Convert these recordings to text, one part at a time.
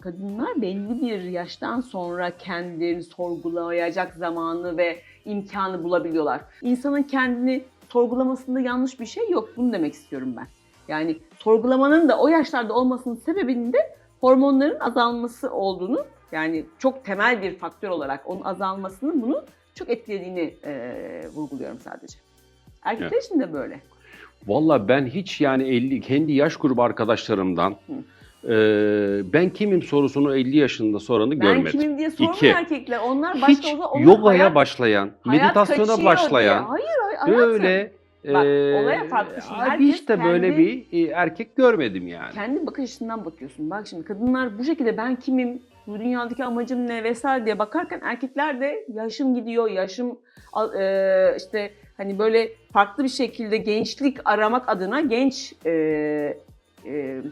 Kadınlar belli bir yaştan sonra kendilerini sorgulayacak zamanı ve imkanı bulabiliyorlar. İnsanın kendini sorgulamasında yanlış bir şey yok. Bunu demek istiyorum ben. Yani sorgulamanın da o yaşlarda olmasının sebebinin de hormonların azalması olduğunu yani çok temel bir faktör olarak onun azalmasının bunu çok etkilediğini eee, vurguluyorum sadece. Erkekler için de böyle. Valla ben hiç yani 50 kendi yaş grubu arkadaşlarımdan e, ben kimim sorusunu 50 yaşında soranı Ben görmedim. kimim diye sormuyor İki. erkekler. Onlar başta Hiç o zaman onlar yogaya hayat- başlayan, hayat meditasyona başlayan, diye. Hayır hayır böyle Bak, e, olaya farklı. Şimdi abi herkes hiç de böyle bir e, erkek görmedim yani. Kendi bakış açısından bakıyorsun. Bak şimdi kadınlar bu şekilde ben kimim, bu dünyadaki amacım ne vesaire diye bakarken erkekler de yaşım gidiyor, yaşım e, işte hani böyle farklı bir şekilde gençlik aramak adına genç e, e,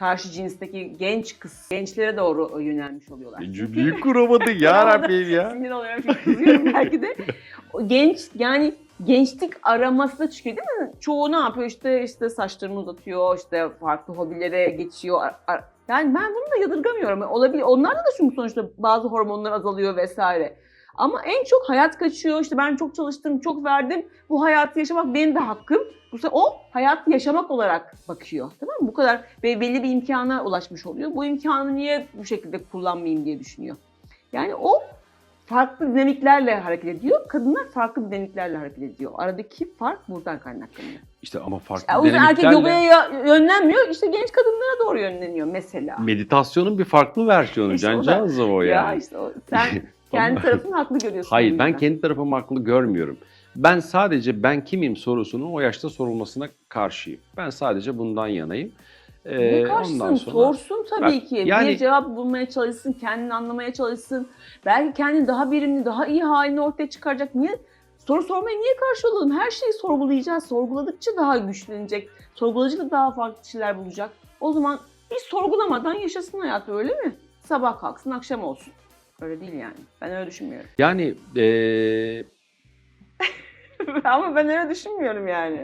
karşı cinsteki genç kız, gençlere doğru yönelmiş oluyorlar. Cümleyi kuramadı ya Rabbim ya. Sinir oluyorum çünkü kızıyorum belki de. O genç yani gençlik araması da çıkıyor değil mi? Çoğu ne yapıyor işte işte saçlarını uzatıyor, işte farklı hobilere geçiyor. Yani ben bunu da yadırgamıyorum. Olabilir. Onlarda da çünkü sonuçta bazı hormonlar azalıyor vesaire. Ama en çok hayat kaçıyor. İşte ben çok çalıştım, çok verdim. Bu hayatı yaşamak benim de hakkım. Bu o hayatı yaşamak olarak bakıyor. Tamam mı? Bu kadar ve belli bir imkana ulaşmış oluyor. Bu imkanı niye bu şekilde kullanmayayım diye düşünüyor. Yani o farklı dinamiklerle hareket ediyor. Kadınlar farklı dinamiklerle hareket ediyor. Aradaki fark buradan kaynaklanıyor. İşte ama farklı o yüzden erkek dinamiklerle- yogaya ya- yönlenmiyor. İşte genç kadınlara doğru yönleniyor mesela. Meditasyonun bir farklı versiyonu İşte o da- o ya yani. işte o, sen kendi tarafını haklı görüyorsun. Hayır ben kendi tarafımı haklı görmüyorum. Ben sadece ben kimim sorusunun o yaşta sorulmasına karşıyım. Ben sadece bundan yanayım. Ee, Ne karşısın? Sorsun tabii Bak, ki. yani- Bir cevap bulmaya çalışsın, kendini anlamaya çalışsın. Belki kendini daha verimli, daha iyi halini ortaya çıkaracak. Niye? Soru sormaya niye karşı olalım? Her şeyi sorgulayacağız. Sorguladıkça daha güçlenecek. Sorguladıkça daha farklı şeyler bulacak. O zaman hiç sorgulamadan yaşasın hayatı öyle mi? Sabah kalksın, akşam olsun. Öyle değil yani. Ben öyle düşünmüyorum. Yani ee, Ama ben öyle düşünmüyorum yani.